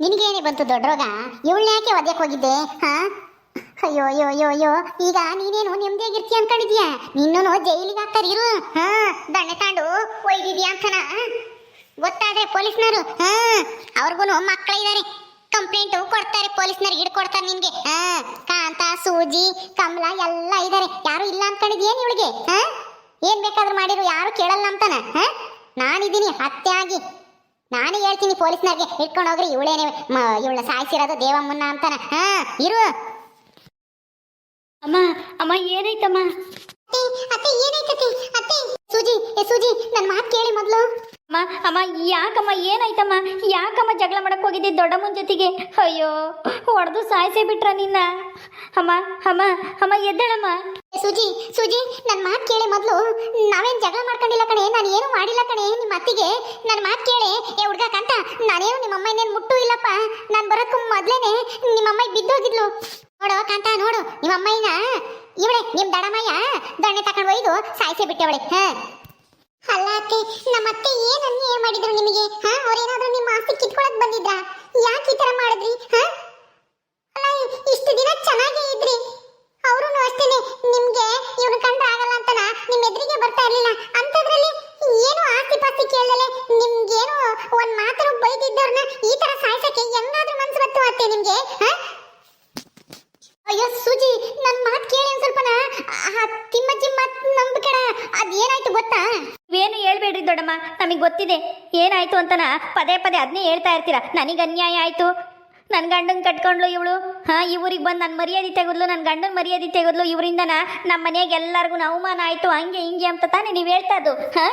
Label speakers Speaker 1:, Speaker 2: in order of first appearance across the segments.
Speaker 1: ನಿನಗೇನೆ ಬಂತು ದೊಡ್ಡ ರೋಗ? ಇವಳನ್ನ ಯಾಕೆ ಒದ್ಯಕ್ಕೆ ಹೋಗಿದ್ದೆ, ಹಾ? ಅಯ್ಯೋ ಅಯ್ಯೋ ಅಯ್ಯೋ ಅಯ್ಯೋ. ಈಗ ನೀನೇನು ನೆಮ್ಮದಿಯಾಗಿರ್ತೀಯ ಅನ್ಕೊಂಡಿದ್ಯಾ? ನಿನ್ನೂ ಜೈಲಿಗೆ ಹಾಕ್ತಾರೆ, ಇರು. ಹಾ? ದಂಡೆ ತಾಂಡು ಒಯ್ದಿದ್ಯಾ ಅಂತನ? ಗೊತ್ತಾದ್ರೆ ಪೊಲೀಸ್ನವರು, ಹಾ? ಅವ್ರಿಗೂ ಮಕ್ಕಳಿದ್ದಾರೆ ಕಂಪ್ಲೇಂಟ್ ಕೊಡ್ತಾರೆ, ಪೊಲೀಸ್ನವ್ರು ಹಿಡ್ಕೊಡ್ತಾರೆ ನಿನಗೆ, ಹಾ? ಕಾಂತ, ಸೂಜಿ, ಕಮಲ ಎಲ್ಲ ಇದ್ದಾರೆ ಯಾರು ಇಲ್ಲ ಅನ್ಕೊಂಡಿದ್ಯೇನು ಇವಳಿಗೆ ಹಾ? ಏನ್ ಬೇಕಾದ್ರೂ ಮಾಡಿರು, ಯಾರು ಕೇಳಲ್ಲ ಅಂತಾನ, ಹಾ? ನಾನಿದ್ದೀನಿ, ಹತ್ಯೆ ಆಗಿ. ನಾನೇ ಹೇಳ್ತೀನಿ ಪೊಲೀಸ್ನವ್ರಿಗೆ ಇಟ್ಕೊಂಡು ಹೋಗ್ರಿ ಇವಳೇನೆ ಇವಳನ್ನ ಸಾಯಿಸಿರೋದು ದೇವಮ್ಮನ್ನ ಅಂತಾನ. ಹಾ ಇರು.
Speaker 2: ಅಮ್ಮ ಅಮ್ಮ ಏನಾಯ್ತಮ್ಮ?
Speaker 1: ಅತ್ತೆ ಅತ್ತೆ ಅತ್ತೆ ಸೂಜಿ ಏ ಸೂಜಿ ನನ್ನ ಮಾತು ಕೇಳಿ ಮೊದಲು.
Speaker 2: ಅಮ್ಮ ಅಮ್ಮ, ಯಾಕಮ್ಮ, ಏನಾಯ್ತಮ್ಮ? ಯಾಕಮ್ಮ ಜಗಳ ಮಾಡಕ್ ಹೋಗಿದ್ದೆ ದೊಡ್ಡಮ್ಮನ ಜೊತೆಗೆ? ಅಯ್ಯೋ, ಹೊಡೆದು ಸಾಯಿಸೇ ಬಿಟ್ರ ನಿನ್ನ. ಅಮ್ಮ ಅಮ್ಮ ಅಮ್ಮ, ಎದ್ದಳಮ್ಮ.
Speaker 1: ಸುಜಿ ಸುಜಿ ನನ್ನ ಮಾತು ಕೇಳಿ ಮೊದಲು. ನಾವೇನ್ ಜಗಳ ಮಾಡ್ಕೊಂಡಿಲ್ಲ ಕಣೆ, ನಾನು ಏನು ಮಾಡಿಲ್ಲ ಕಣೆ, ನಿಮ್ಮ ಅತ್ತಿಗೆ. ನನ್ನ ಮಾತು ಕೇಳಿ, ಏ, ಹುಡ್ಗ ಕಂತ, ನಾನೇನು ನಿಮ್ಮ ಅಮ್ಮ ಮುಟ್ಟು ಇಲ್ಲಪ್ಪ? ನಾನು ಬರೋಕ್ಕೂ ಮೊದ್ಲೇನೆ ನಿಮ್ಮ ಅಮ್ಮ ಬಿದ್ದೋಗಿದ್ಲು ನೋಡು ಕಾಂತ, ನೋಡು, ನಿಮ್ಮ ಅಮ್ಮಯ್ಯನ. ಇವಳೆ ನಿಮ್ಮ ದಡಮಯ್ಯ, ದಣ್ಣೆ ತಕೊಂಡು ಒಯ್ದು ಸಾಯಿಸೇ ಅವಳೆ ಹಾ. ಅಲ್ಲ ಮಾಡಿದ್ರು ನಿಮಗೆ? ಹಾ? ಅವ್ರೇನಾದ್ರೂ ನಿಮ್ಮ ಆಸ್ತಿ ಕಿತ್ಕೊಳಕ್ ಬಂದಿದ್ರಾ? ಯಾಕೆ ಈ ತರ ಮಾಡಿದ್ರಿ? ಹಾ? ಅಲ್ಲ, ಇಷ್ಟು ದಿನ ಚೆನ್ನಾಗೇ ಇದ್ರಿ. ಅವರು ಅಷ್ಟೇನೆ. ನಿಮ್ಗೆ ಇವನು ಕಂಡ್ರೆ ಆಗಲ್ಲ ಅಂತನ? ನಿಮ್ಮ ಎದುರಿಗೆ ಬರ್ತಾ ಇರ್ಲಿಲ್ಲ. ಅಂತದ್ರಲ್ಲಿ ಏನು ಆಸ್ತಿ ಪಾಸ್ತಿ ಕೇಳಲೆ? ನಿಮ್ಗೇನು ಒಂದ್ ಮಾತ್ರ ಬೈದಿದ್ದವ್ರನ್ನ ಈ ತರ ಸಾಯ್ಸಕ್ಕೆ ಹೆಂಗಾದ್ರೂ ಮನ್ಸು ಬತ್ತು ಅತ್ತೆ ನಿಮ್ಗೆ? ಹ? ಅಯ್ಯೋ, ಸುಜಿ, ನನ್ ಮಾತ್ ಕೇಳಿ ಒಂದ್ ಸ್ವಲ್ಪನ ಆ ತಿಮ್ಮಜ್ಜಿ ಮತ್ತೆ ಅದ್ ಏನಾಯ್ತು ಗೊತ್ತಾ?
Speaker 2: ಏನು ಹೇಳ್ಬೇಡ್ರಿ ದೊಡ್ಡಮ್ಮ, ನಮಗೆ ಗೊತ್ತಿದೆ. ಏನಾಯ್ತು ಅಂತನ ಪದೇ ಪದೇ ಅದನ್ನೇ ಹೇಳ್ತಾ ಇರ್ತೀರಾ. ನನಗೆ ಅನ್ಯಾಯ ಆಯ್ತು. ನನ್ನ ಗಂಡನ್ ಕಟ್ಕೊಂಡ್ಲು ಇವಳು. ಹಾ, ಈ ಊರಿಗೆ ಬಂದು ನನ್ನ ಮರ್ಯಾದೆ ತೆಗೆದ್ಲು ನನ್ನ ಗಂಡನ ಮರ್ಯಾದೆ ತೆಗೆದ್ಲು. ಇವರಿಂದನ ನಮ್ಮ ಮನೆಗೆ ಎಲ್ಲರಿಗೂ ಅವಮಾನ ಆಯ್ತು, ಹಂಗೆ ಹಿಂಗೆ ಅಂತ ತಾನೇ ನೀವು ಹೇಳ್ತಾ ಅದು ಹಾ,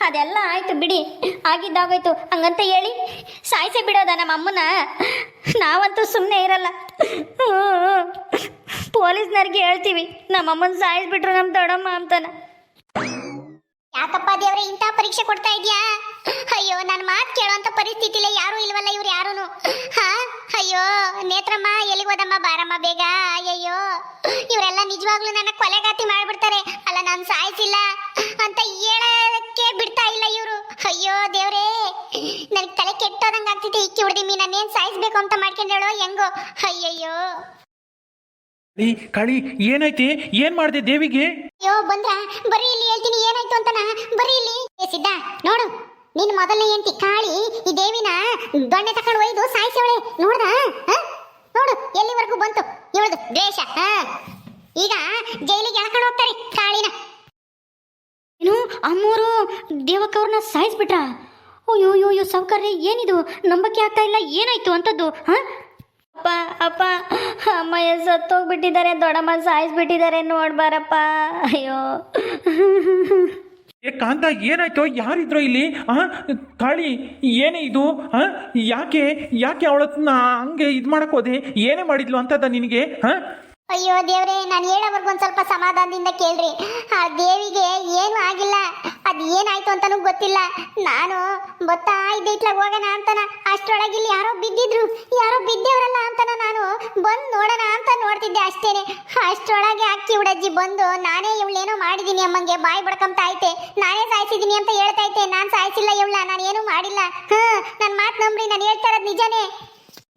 Speaker 2: ಅದೆಲ್ಲ ಆಯ್ತು ಬಿಡಿ. ಆಗಿದ್ದಾಗೋಯ್ತು. ಹಂಗಂತ ಹೇಳಿ ಸಾಯಿಸೇ ಬಿಡೋದ ನಮ್ಮ ಅಮ್ಮನ ನಾವಂತೂ ಸುಮ್ಮನೆ ಇರಲ್ಲ. ಪೊಲೀಸ್ನವ್ರಿಗೆ ಹೇಳ್ತೀವಿ ನಮ್ಮಮ್ಮನ ಸಾಯಿಸ್ಬಿಟ್ರು ನಮ್ಮ ದೊಡ್ಡಮ್ಮ ಅಂತಾನ.
Speaker 1: ಯಾಕಪ್ಪ ದೇವ್ರೆ ಇಂಥ ಪರೀಕ್ಷೆ ಕೊಡ್ತಾ ಇದ್ಯಾ? ಅಯ್ಯೋ ನನ್ನ ಮಾತು ಪರಿಸ್ಥಿತಿ ಇಲ್ಲ ಯಾರು ಇಲ್ವಲ್ಲ ಇವ್ರು ಯಾರೂನು? ಹಾ? ಅಯ್ಯೋ, ನೇತ್ರಮ್ಮ, ಎಲ್ಲಿಗೆ ಹೋದಮ್ಮ, ಬಾರಮ್ಮ ಬೇಗ? ಅಯ್ಯಯ್ಯೋ, ಇವರೆಲ್ಲ ನಿಜವಾಗ್ಲೂ ನನ್ನ ಕೊಲೆಗಾತಿ ಮಾಡ್ಬಿಡ್ತಾರೆ. ಅಲ್ಲ, ನಾನು ಸಾಯಿಸಿಲ್ಲ ಅಂತ ಹೇಳಕ್ಕೆ ಬಿಡ್ತಾ ಇಲ್ಲ ಇವರು. ಅಯ್ಯೋ, ದೇವ್ರೇ, ನನಗೆ ತಲೆ ಕೆಟ್ಟೋದಂಗೆ ಆಗ್ತಿದೆ, ಇಕ್ಕಿ ಹೊಡ್ದಿಮ್ಮಿ ನಾನೇನು ಸಾಯಿಸ್ಬೇಕು ಅಂತ ಮಾಡ್ಕೊಂಡೇಳೋ ಹೆಂಗೋ? ಅಯ್ಯಯ್ಯೋ.
Speaker 3: ಕಾಳಿ ಕಾಳಿ ಏನಾಯ್ತಿ? ಏನ್ ಮಾಡಿದೆ ದೇವಿಗೆ?
Speaker 1: ಅಯ್ಯೋ ಬಂದ್ರ ಬರೀ ಇಲ್ಲಿ ಹೇಳ್ತೀನಿ. ಏನಾಯ್ತು ಅಂತನ? ಬರೀ ಇಲ್ಲಿ. ಏ ಸಿದ್ಧ ನೋಡು. ನಿನ್ ಮೊದಲನೇ ಹೆಂಡತಿ. ಕಾಳಿ ಈ ದೇವಿನ ದೊಣ್ಣೆ ತಕೊಂಡು ಒಯ್ದು ಸಾಯಿಸವಳೆ. ನೋಡ್ದ? ಹ? ನೋಡು ಎಲ್ಲಿವರೆಗೂ ಬಂತು? ಇವಳದು ದ್ವೇಷ. ಹ? ಈಗ ಜೈಲಿಗೆ ಎಳ್ಕೊಂಡು ಹೋಗ್ತಾರೆ ಕಾಳಿನ.
Speaker 2: ಏನು? ಅಮ್ಮೋರು ದೇವಕ್ಕವ್ರನ್ನ ಸಾಯಿಸ್ಬಿಟ್ರ? ಅಯ್ಯೋ ಅಯ್ಯೋ ಅಯ್ಯೋ ಸೌಕರ್ಯ ಏನಿದು? ನಂಬಕ್ಕೆ ಆಗ್ತಾ ಇಲ್ಲ. ಏನಾಯ್ತು ಅಂತದ್ದು? ಹಾ? ಅಪ್ಪ ಅಪ್ಪ ಅಮ್ಮಯ್ಯ ಸತ್ತೋಗ್ಬಿಟ್ಟಿದ್ದಾರೆ ದೊಡ್ಡಮ್ಮ ಸಾಯಿಸ್ಬಿಟ್ಟಿದ್ದಾರೆ ನೋಡ್ಬಾರಪ್ಪ. ಅಯ್ಯೋ.
Speaker 3: ಏ ಕಾಂತ ಏನಾಯ್ತು? ಯಾರಿದ್ರು ಇಲ್ಲಿ? ಆ ಕಾಳಿ ಏನೇ ಇದು? ಆ ಯಾಕೆ ಯಾಕೆ ಅವಳನ್ನ ಹಂಗೆ ಇದು ಮಾಡಕ್ ಹೋದೆ? ಏನೇ ಮಾಡಿದ್ಲು ಅಂತದ ನಿನಗೆ? ಹಾ
Speaker 1: ಅಯ್ಯೋ ದೇವ್ರೆ ನಾನು ಹೇಳೋವರೆಗೂ ಒಂದ್ ಸ್ವಲ್ಪ ಸಮಾಧಾನದಿಂದ ಕೇಳ್ರಿ. ಆ ದೇವಿಗೆ ಏನು ಆಗಿಲ್ಲ. ಅದ್ ಏನಾಯ್ತು ಅಂತಾನೂ ಗೊತ್ತಿಲ್ಲ. ನಾನು ಗೊತ್ತಾ ಇದ್ದೆ ಇತ್ಲಾಗ ಹೋಗೋಣ ಅಂತನ. ಅಷ್ಟರೊಳಗೆ ಇಲ್ಲಿ ಯಾರೋ ಬಿದ್ದಿದ್ರು. ಯಾರೋ ಬಿದ್ದೇವ್ರಲ್ಲ ಅಂತನ ನಾನು ಬಂದು ನೋಡೋಣ ಅಂತ ನೋಡ್ತಿದ್ದೆ ಅಷ್ಟೇನೆ. ಅಷ್ಟೊಳಗೆ ಅಕ್ಕಿ ಹುಡಜ್ಜಿ ಬಂದು, ನಾನೇ ಇವಳೇನೋ ಮಾಡಿದೀನಿ ಅಮ್ಮಂಗೆ, ಬಾಯಿ ಬಡ್ಕಂತ ಐತೆ ನಾನೇ ಸಾಯಿಸಿದೀನಿ ಅಂತ ಹೇಳ್ತಾ ಐತೆ ನಾನು ಸಾಯಿಸಿಲ್ಲ ಇವಳ, ನಾನು ಏನು ಮಾಡಿಲ್ಲ. ಹಾ ನನ್ನ ಮಾತು ನಂಬ್ರಿ, ನಾನು ಹೇಳ್ತಾ ಇರೋದು ನಿಜನೇ.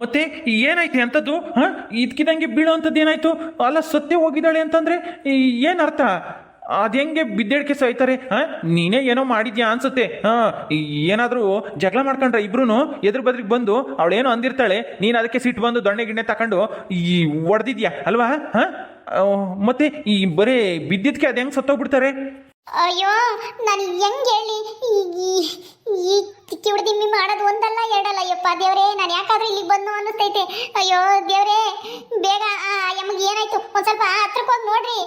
Speaker 3: ಮತ್ತೆ ಏನಾಯ್ತು ಅಂತದ್ದು? ಹಾ, ಇದ್ಕಿದಂಗೆ ಬೀಳೋ ಅಂಥದ್ದು ಏನಾಯ್ತು ಅಲ್ಲ, ಸತ್ಯ ಹೋಗಿದ್ದಾಳೆ ಅಂತಂದ್ರೆ ಏನರ್ಥ ಏನ್ ಅರ್ಥ? ಅದ್ ಹೆಂಗೆ ಬಿದ್ದೇಳ್ಕೆ ಸಾಯ್ತಾರೆ ಹಾಂ? ನೀನೇ ಏನೋ ಮಾಡಿದ್ಯಾ ಅನ್ಸುತ್ತೆ. ಹಾಂ ಏನಾದರೂ ಜಗಳ ಮಾಡ್ಕೊಂಡ್ರೆ ಇಬ್ರು ಎದುರು ಬದ್ರಿಗೆ ಬಂದು ಅವಳೇನೋ ಅಂದಿರ್ತಾಳೆ, ನೀನು ಅದಕ್ಕೆ ಸಿಟ್ಟು ಬಂದು ದೊಣ್ಣೆ ಗಿಣ್ಣೆ ತಕೊಂಡು ಈ ಒಡೆದಿದ್ಯಾ ಅಲ್ವಾ? ಹಾಂ? ಮತ್ತೆ ಈ ಬರೇ ಬಿದ್ದಿದ್ಕೆ ಅದು ಹೆಂಗೆ ಸತ್ತೋಗ್ಬಿಡ್ತಾರೆ?
Speaker 1: ಅಯ್ಯೋ, ನಾನು ಹೆಂಗೆ ಹೇಳಿ? ಈ ಕಿವಿಡಿದಿಮ್ಮಿ ಮಾಡೋದು ಒಂದಲ್ಲ ಎರಡಲ್ಲ, ಅಯ್ಯಪ್ಪ. ದೇವರೇ, ನಾನು ಯಾಕಾದ್ರೂ ಇಲ್ಲಿಗೆ ಬಂದು ಅನ್ನಿಸ್ತೈತೆ. ಅಯ್ಯೋ, ದೇವರೇ, ಬೇಗ, ಆ ಏನಾಯ್ತು? ಒಂದು ಸ್ವಲ್ಪ ಹತ್ರಕ್ಕೆ ಹೋಗಿ ನೋಡ್ರಿ.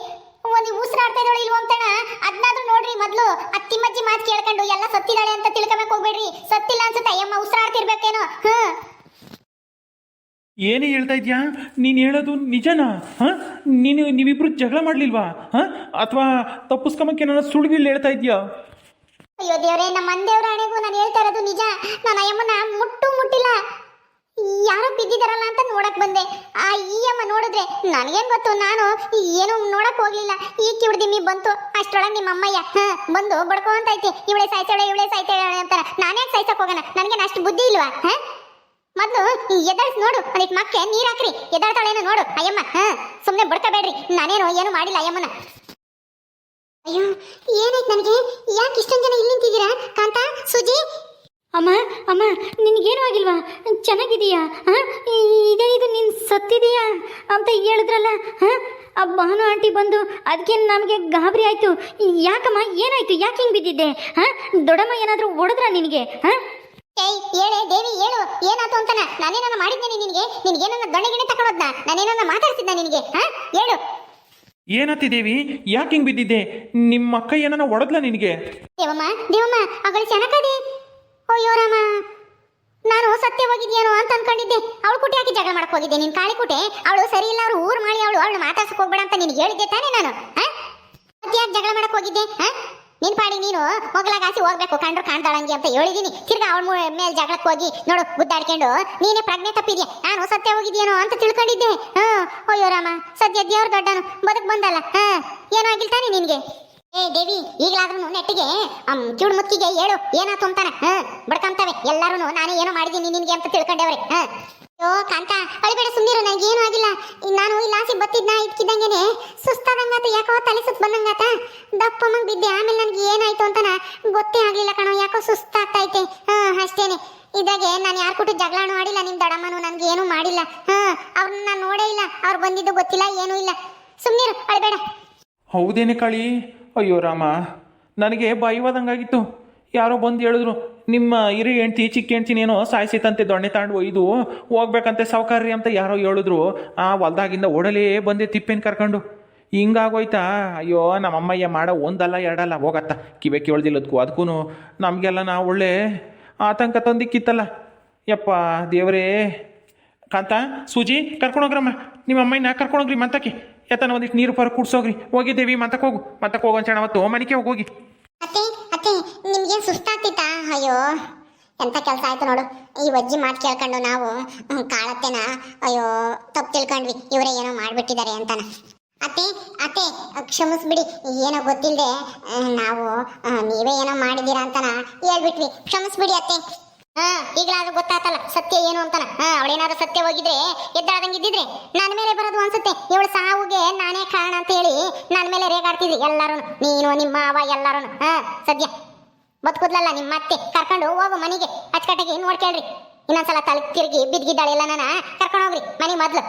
Speaker 1: ಒಂದು ಉಸಿರಾಡ್ತಾ ಇದ್ದಾಳೆ ಇಲ್ವ ಅಂತಣ ಅದನ್ನಾದ್ರೂ ನೋಡ್ರಿ ಮೊದಲು ಅತ್ತಿಮ್ಮಜ್ಜಿ ಮಾತು ಕೇಳ್ಕೊಂಡು ಎಲ್ಲ ಸತ್ತಿದ್ದಾಳೆ ಅಂತ ತಿಳ್ಕೊಬೇಕು ಹೋಗ್ಬೇಡ್ರಿ. ಸತ್ತಿಲ್ಲ ಅನ್ಸುತ್ತೆ? ಅಯ್ಯಮ್ಮ ಉಸಿರಾಡ್ತಿರ್ಬೇಕೇನೋ? ಹ್ಮ್
Speaker 3: ಏನೇ ಹೇಳ್ತಾ ಇದ್ಯಾ? ನೀನು ಹೇಳೋದು ನಿಜನಾ? ಹಾಂ? ನೀನು ನೀವಿಬ್ರು ಜಗಳ ಮಾಡಲಿಲ್ವಾ? ಹಾಂ? ಅಥವಾ ತಪ್ಪಿಸ್ಕೊಂಬಕ್ಕೆ ನನ್ನ ಸುಳ್ಗಿಲ್ಲಿ ಹೇಳ್ತಾ ಇದೆಯಾ?
Speaker 1: ಅಯ್ಯೋ ದೇವರೇ ನಮ್ಮ ಮಂದೇವ್ರ ಹಣೆಗೂ ನಾನು ಹೇಳ್ತಾ ಇರೋದು ನಿಜ. ನಾನು ಅಯ್ಯಮ್ಮನ ಮುಟ್ಟು ಮುಟ್ಟಿಲ್ಲ. ಯಾರೋ ಬಿದ್ದಿದಾರಲ್ಲ ಅಂತ ನೋಡಕ್ ಬಂದೆ. ಆ ಈ ಅಮ್ಮ ನೋಡಿದ್ರೆ ನನಗೇನ್ ಗೊತ್ತು, ನಾನು ಏನು ನೋಡಕ್ ಹೋಗ್ಲಿಲ್ಲ. ಈ ಕಿವಿಡ್ದಿಮ್ಮಿ ಬಂತು ಅಷ್ಟೊಳಗೆ ನಿಮ್ಮ ಅಮ್ಮಯ್ಯ, ಹಾ, ಬಂದು ಬಡ್ಕೊಂತ ಐತಿ ಇವಳೆ ಸಾಯ್ತಾಳೆ ಇವಳೆ ಸಾಯ್ತಾಳೆ ಅಂತಾರ. ನಾನೇ ಸಾಯ್ಸಕ್ ಹೋಗೋಣ? ನನಗೇನು ಅಷ್ಟು ಬುದ್ಧಿ ಇಲ್ವಾ, ಹಾ? ಮೊದ್ಲು ನೋಡು ಅದಕ್ಕೆ ಮಕ್ಕೆ ನೀರ್ ಹಾಕ್ರಿ. ನೋಡು, ಅಯ್ಯಮ್ಮ, ಹಾ, ಸುಮ್ನೆ ಬಡ್ಕೋಬೇಡ್ರಿ ನಾನೇನು ಏನು ಮಾಡಿಲ್ಲ, ಅಯ್ಯಮ್ಮನ. ಅಯ್ಯೋ, ಏನಾಯ್ತು ನನಗೆ? ಯಾಕೆ ಇಷ್ಟೊಂದು ಜನ ಇಲ್ಲಿ ನಿಂತಿದ್ದೀರಾ? ಕಾಂತ, ಸುಜಿ
Speaker 2: ಅಮ್ಮ ಅಮ್ಮ ನಿನಗೇನು ಆಗಿಲ್ವಾ? ಚೆನ್ನಾಗಿದೀಯಾ ಹಾಂ ಇದೇ ಇದು ನೀನು ಸತ್ತಿದೀಯಾ? ಅಂತ ಹೇಳಿದ್ರಲ್ಲ ಹಾಂ ಆ ಭಾನು ಆಂಟಿ ಬಂದು ಅದಕ್ಕೆ ನಮಗೆ ಗಾಬರಿ ಆಯಿತು. ಯಾಕಮ್ಮ ಏನಾಯ್ತು? ಯಾಕೆ ಹಿಂಗೆ ಬಿದ್ದಿದ್ದೆ? ಹಾಂ ದೊಡ್ಡಮ್ಮ ಏನಾದರೂ ಹೊಡೆದ್ರ ನಿನಗೆ? ಹಾಂ
Speaker 1: ಏಯ್ ಹೇಳೇ ದೇವಿ ಹೇಳು. ಏನಾಯ್ತು ಅಂತನ? ನಾನೇನನ್ನ ಮಾಡಿದ್ದೇನೆ ನಿನಗೆ? ನಿನಗೇನನ್ನ ಏನನ್ನ ಗಿಣ್ಣೆ ತಗೊಂಡೋದ್ನ ನಾನೇನನ್ನ ಮಾತಾಡ್ತಿದ್ದ ನಿನಗೆ? ಹಾಂ ಹೇಳು.
Speaker 3: ಏನತ್ತಿ ದೇವಿ? ಯಾಕೆ ಹಿಂಗೆ ಬಿದ್ದಿದ್ದೆ? ನಿಮ್ಮ ಅಕ್ಕ ಏನನ್ನ ಒಡದ್ಲ ನಿನಗೆ?
Speaker 1: ದೇವಮ್ಮ ದೇವಮ್ಮ ಅವಳು ಚೆನ್ನಕದೆ ಅಯ್ಯೋ ರಾಮ. ನಾನು ಸತ್ಯ ಅಂತ ಅನ್ಕೊಂಡಿದ್ದೆ. ಅವಳು ಕುಟಿ ಹಾಕಿ ಜಗಳ ಮಾಡಕ್ ಹೋಗಿದ್ದೆ. ನಿನ್ ಕಾಳಿ ಕುಟೆ ಅವಳು ಸರಿ ಇಲ್ಲ ಅವ್ರು ಊರ್ ಮಾಡಿ ಅವಳು ಅವಳು ಮಾತಾಡ್ಸಕ್ ಹೋಗ್ಬೇಡ ಅಂತ ನಿನ್ಗೆ ಹೇಳಿದ್ದೆ ತಾನೇ ನಾನು. ಸತ್ಯಾಗಿ ಜಗಳ ಮಾಡಕ್ ಹೋಗಿದ್ದೆ. ನಿನ್ ಪಾಡಿ ನೀನು ಮೊಗಲಾಗಾಸಿ ಹೋಗ್ಬೇಕು, ಕಂಡ್ರು ಕಾಣ್ತಾಳಂಗೆ ಅಂತ ಹೇಳಿದೀನಿ. ತಿರ್ಗಾ ಅವಳ ಮೇಲೆ ಜಗಳಕ್ಕೆ ಹೋಗಿ ನೋಡು, ಗುದ್ದಾಡ್ಕೊಂಡು, ನೀನೇ ಪ್ರಜ್ಞೆ ತಪ್ಪಿದ್ಯಾ? ನಾನು ಸತ್ಯ ಹೋಗಿದ್ಯೇನೋ ಅಂತ ತಿಳ್ಕೊಂಡಿದ್ದೆ. ಹಾ. ಅಯ್ಯೋ ರಾಮ ಸದ್ಯ ದೇವ್ರ ದೊಡ್ಡನು. ಬದುಕ್ ಬಂದಲ್ಲ. ಹಾ. ಏನೋ ಆಗಿಲ್ ತಾನೇ ನಿನ್ಗೆ? ಏ, ದೇವಿ ಈಗಲಾದ್ರೂ ನೆಟ್ಟಿಗೆ ಚೂಡ್ ಮುತ್ತಿಗೆ ಹೇಳು, ಏನಾತು ಅಂತಾನೆ, ಹ? ಬಡ್ಕಂತಾವೆ ಎಲ್ಲಾರು ನಾನೇ ಏನೋ ಮಾಡಿದೀನಿ ನಿನ್ಗೆ ಅಂತ ತಿಳ್ಕೊಂಡವ್ರೆ, ಹ? ಅಯ್ಯೋ ಕಾಂತ, ಅಳಿಬೇಡ ಸುಮ್ಮನಿರು ನನಗೆ ಏನೂ ಆಗಿಲ್ಲ. ನಾನು ಇಲ್ಲಿ ಆಸಿ ಬತ್ತಿದ್ನ ಇಟ್ಕಿದ್ದಂಗೆನೆ ಸುಸ್ತಾದಂಗಾತ, ಯಾಕೋ ತಲೆ ಸುತ್ತ ಬಂದಂಗಾತ. ದಪ್ಪ ಮಂಗ್ ಬಿದ್ದೆ, ಆಮೇಲೆ ನನಗೆ ಏನಾಯ್ತು ಅಂತನ ಗೊತ್ತೇ ಆಗ್ಲಿಲ್ಲ ಕಣೋ, ಯಾಕೋ ಸುಸ್ತಾಗ್ತೈತೆ ಹಾ, ಅಷ್ಟೇನೆ. ಇದಾಗೆ ನಾನು ಯಾರ ಕೊಟ್ಟು ಜಗಳಾನು ಆಡಿಲ್ಲ, ನಿಮ್ ದಡಮ್ಮನು ನನಗೆ ಏನೂ ಮಾಡಿಲ್ಲ, ಹಾ? ಅವ್ರನ್ನ ನಾನು ನೋಡೇ ಇಲ್ಲ, ಅವ್ರು ಬಂದಿದ್ದು ಗೊತ್ತಿಲ್ಲ, ಏನೂ ಇಲ್ಲ. ಸುಮ್ಮನಿರು ಅಳಬೇಡ.
Speaker 3: ಹೌದೇನೆ ಕಾಳಿ? ಅಯ್ಯೋ ರಾಮ, ನನಗೆ ಭಯವಾದಂಗಾಗಿತ್ತು. ಯಾರೋ ಬಂದು ಹೇಳಿದ್ರು, ನಿಮ್ಮ ಹಿರಿ ಹೆಂಡ್ತಿ, ಚಿಕ್ಕ ಹೆಂಡ್ತಿನೇನೋ ಸಾಯಿಸಿತಂತೆ ದೊಣ್ಣೆ ತಾಂಡು ಒಯ್ದು ಹೋಗ್ಬೇಕಂತೆ ಸಾವುಕಾರ್ರಿ ಅಂತ ಯಾರೋ ಹೇಳಿದ್ರು, ಆ ಹೊಲ್ದಾಗಿಂದ ಓಡಲೇ ಬಂದೆ ತಿಪ್ಪೇನು ಕರ್ಕೊಂಡು. ಹಿಂಗಾಗೋಯ್ತಾ? ಅಯ್ಯೋ, ನಮ್ಮಮ್ಮಯ್ಯ ಮಾಡೋ ಒಂದಲ್ಲ ಎರಡಲ್ಲ, ಹೋಗತ್ತ. ಕಿವೆ ಕೇಳ್ದಿಲ್ಲ ಅದಕ್ಕೂ ನಮಗೆಲ್ಲ ನಾ ಒಳ್ಳೆ ಆತಂಕ ತಂದಿಕ್ಕಿತ್ತಲ್ಲ. ಯಪ್ಪ, ದೇವರೇ. ಕಾಂತ, ಸೂಜಿ, ಕರ್ಕೊಂಡೋಗ್ರಮ್ಮ. ನಿಮ್ಮ ಅಮ್ಮಯ್ಯನ ಕರ್ಕೊಂಡೋಗ್ರಿ ಮಂತಕ್ಕೆ ಎತ್ತನ ಒಂದಿಟ್ಟು ನೀರು ಪರ ಕುಡ್ಸೋಗ್ರಿ. ಹೋಗಿದ್ದೇವಿ ಮತ್ತಕ್ಕೆ ಹೋಗು. ಮತ್ತಕ್ಕೆ ಹೋಗೋ ಅಂಚಣ ಅವತ್ತು ಮನಿಕೆ ಹೋಗಿ
Speaker 1: ಅತ್ತೆ ಅತ್ತೆ ನಿಮ್ಗೆ ಸುಸ್ತಾಗ್ತಿತ್ತಾ? ಅಯ್ಯೋ, ಎಂತ ಕೆಲಸ ಆಯ್ತು ನೋಡು. ಈ ವಜ್ಜಿ ಮಾತು ಕೇಳ್ಕೊಂಡು ನಾವು ಕಾಳತ್ತೆನ? ಅಯ್ಯೋ, ತಪ್ಪು ತಿಳ್ಕೊಂಡ್ವಿ. ಇವರೇ ಏನೋ ಮಾಡಿಬಿಟ್ಟಿದ್ದಾರೆ ಅಂತಾನ. ಅತ್ತೆ ಅತ್ತೆ, ಕ್ಷಮಿಸ್ಬಿಡಿ. ಏನೋ ಗೊತ್ತಿಲ್ಲದೆ ನಾವು ನೀವೇ ಏನೋ ಮಾಡಿದ್ದೀರಾ ಅಂತಾನ ಹೇಳ್ಬಿಟ್ವಿ. ಕ್ಷಮಿಸ್ಬಿಡಿ ಅತ್ತೆ. ಹಾ, ಈಗಲಾದ್ರೂ ಗೊತ್ತಾತಲ್ಲ, ಸತ್ಯ ಏನು ಅಂತಾನ? ಅವಳೇನಾದ್ರೂ ಸತ್ಯ ಹೋಗಿದ್ರೆ ಎದ್ದಾದಂಗಿದ್ದಿದ್ರೆ ನನ್ನ ಮೇಲೆ ಬರೋದು ಅನ್ಸುತ್ತೆ. ಇವಳು ಸಾವುಗೆ ನಾನೇ ಕಾರಣ ಅಂತ ಹೇಳಿ ನನ್ನ ಮೇಲೆ ರೇಗಾಡ್ತಿದ್ರಿ ಎಲ್ಲಾರು ನೀನು, ನಿಮ್ಮ ಅವ ಎಲ್ಲಾರು ಹಾ, ಸದ್ಯ. ಬದುಕುದ್ಲಲ್ಲ ನಿಮ್ಮ ಅತ್ತೆ. ಕರ್ಕೊಂಡು ಹೋಗು ಮನೆಗೆ. ಅಚ್ಚಕಟ್ಟಿಗೆ ನೋಡ್ಕೇಳ್ರಿ ಇನ್ನೊಂದ್ಸಲ ತಲೆ ತಿರುಗಿ ಬಿದ್ದಿದ್ದಾಳೆ ಎಲ್ಲ ನಾನು, ಕರ್ಕೊಂಡು ಹೋಗ್ರಿ, ಮನೆ ಮೊದ್ಲು.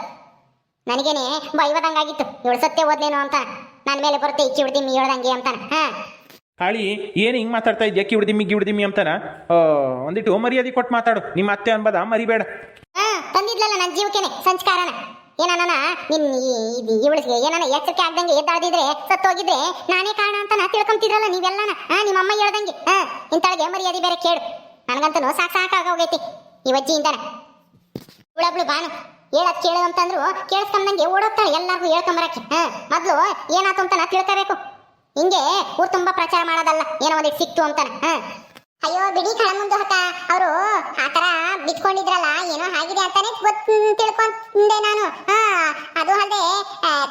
Speaker 1: ನನಗೇನೆ ಬೈವದಂಗಾಗಿತ್ತು ಇವಳು ಸತ್ಯ ಓದ್ಲೇನು ಅಂತ ನನ್ನ ಮೇಲೆ ಬರುತ್ತೆ ಇಚ್ಚಿ ಬಿಡ್ತೀನಿ ಹೇಳ್ದಂಗೆ ಅಂತಾನ. ಹಾ.
Speaker 3: ಕಾಳಿ ಏನು ಹಿಂಗೆ ಮಾತಾಡ್ತಾ ಇದ್ಯಾ? ಕಿವಿಡ್ದಿಮ್ಮಿ ಗಿವಿಡ್ದಿಮ್ಮಿ ಅಂತಾನ? ಒಂದಿಟ್ಟು ಮರ್ಯಾದೆ ಕೊಟ್ಟು ಮಾತಾಡು. ನಿಮ್ಮ ಅತ್ತೆ ಅನ್ಬದ, ಮರಿಬೇಡ.
Speaker 1: ತಂದಿದ್ಲಲ್ಲ ನನ್ನ ಜೀವಕ್ಕೇನೆ, ಸಂಸ್ಕಾರನ. ಏನಾನ ನಿನ್ ಇವಳಿಗೆ ಏನಾನ ಎಚ್ಚರಿಕೆ ಆಗ್ದಂಗೆ ಎದ್ದಾಡಿದ್ರೆ ಸತ್ತೋಗಿದ್ರೆ ನಾನೇ ಕಾರಣ ಅಂತ ನಾ ತಿಳ್ಕೊಂತಿದ್ರಲ್ಲ ನೀವೆಲ್ಲನ? ನಿಮ್ಮ ಅಮ್ಮ ಹೇಳ್ದಂಗೆ. ಹಾ ಇಂತಳಿಗೆ ಮರ್ಯಾದೆ ಬೇರೆ ಕೇಳು. ನನಗಂತೂ ಸಾಕ್ ಸಾಕಾಗೋಗೈತಿ ಈ ವಜ್ಜಿಯಿಂದನ. ಇವಳೊಬ್ಳು ಬಾನು. ಹೇಳದ್ ಕೇಳು ಅಂತಂದ್ರು ಕೇಳಿಸ್ಕೊಂಡಂಗೆ ಓಡೋಗ್ತಾಳೆ ಎಲ್ಲರಿಗೂ ಹೇಳ್ಕೊಂಬರಕ್ಕೆ. ಹಾ, ಮೊದ್ಲು ಏನಾಯ್ತು ಅಂತ ನಾ ತಿಳ್ಕೋಬೇಕು. ಹಿಂಗೆ ಊರು ತುಂಬಾ ಪ್ರಚಾರ ಮಾಡೋದಲ್ಲ, ಏನೋ ಒಂದಿಗೆ ಸಿಕ್ತು ಅಂತಾನೆ ಅಯ್ಯೋ, ಬಿಡಿ ಕಳಮುಂದು ಹೊತ್ತ ಅವರು ಆತರ ಬಿಟ್ಕೊಂಡಿದ್ರಲ್ಲ ಏನೋ ಆಗಿದೆ ಅಂತಾನೆ ಗೊತ್ತು ತಿಳ್ಕೊಂಡೆ ನಾನು, ಹಾ. ಅದು ಅಲ್ಲದೆ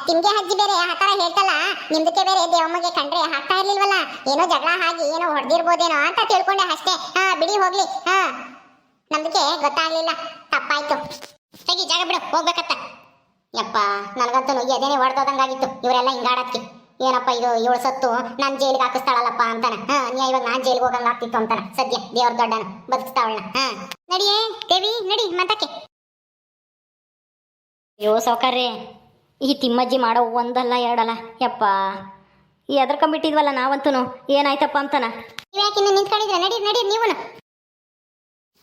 Speaker 1: ತಿಂಗೆ ಹಜ್ಜಿ ಬೇರೆ ಆ ತರ ಹೇಳ್ತಲ್ಲ, ನಿಮ್ದಕ್ಕೆ ಬೇರೆ ದೇವಮ್ಮಗೆ ಕಂಡ್ರೆ ಹಾಕ್ತಾ ಇರ್ಲಿಲ್ವಲ್ಲ, ಏನೋ ಜಗಳ ಆಗಿ ಏನೋ ಹೊಡೆದಿರ್ಬೋದೇನೋ ಅಂತ ತಿಳ್ಕೊಂಡೆ ಅಷ್ಟೇ, ಹಾ, ಬಿಡಿ ಹೋಗ್ಲಿ, ಹಾ. ನಮ್ದಕ್ಕೆ ಗೊತ್ತಾಗ್ಲಿಲ್ಲ, ತಪ್ಪಾಯ್ತು. ಹೇಗೆ ಜಾಗ ಬಿಡು, ಹೋಗ್ಬೇಕತ್ತ. ಯಪ್ಪ, ನನಗಂತೂ ಎದೇನೆ ಹೊಡೆದೋದಂಗಾಗಿತ್ತು ಇವರೆಲ್ಲ ಹಿಂಗಾಡಕ್ಕೆ ಏನಪ್ಪ ಇದು ಏಳು ಸತ್ತು? ನಾನು ಜೈಲಿಗೆ ಹಾಕಿಸ್ತಾಳಲ್ಲಪ್ಪ ಅಂತಾನೆ. ನೀ ಇವಾಗ ನಾನು ಜೈಲಿಗೆ ಹೋಗಂಗ ಆಗ್ತಿತ್ತು ಅಂತಾನೆ. ಸದ್ಯ ದೇವ್ರ ದೊಡ್ಡನ ಬದುಕಿಸ್ತಾವಳನ್ನ ಹಾ ನಡಿಯೇ ದೇವಿ, ನಡಿ ಮತಕ್ಕೆ
Speaker 2: ಅಯ್ಯೋ ಸೌಕರ್ಯ ಈ ತಿಮ್ಮಜ್ಜಿ ಮಾಡೋ ಒಂದಲ್ಲ ಎರಡಲ್ಲ, ಯಪ್ಪ. ಈ ಎದ್ರಕೊಂಬಿಟ್ಟಿದ್ವಲ್ಲ ನಾವಂತೂ ಏನಾಯ್ತಪ್ಪ ಅಂತನ.
Speaker 1: ನೀವು ಯಾಕೆ ಇನ್ನು ನಿಂತ್ಕೊಂಡಿದ್ರೆ ನಡಿ ನಡಿ ನೀವು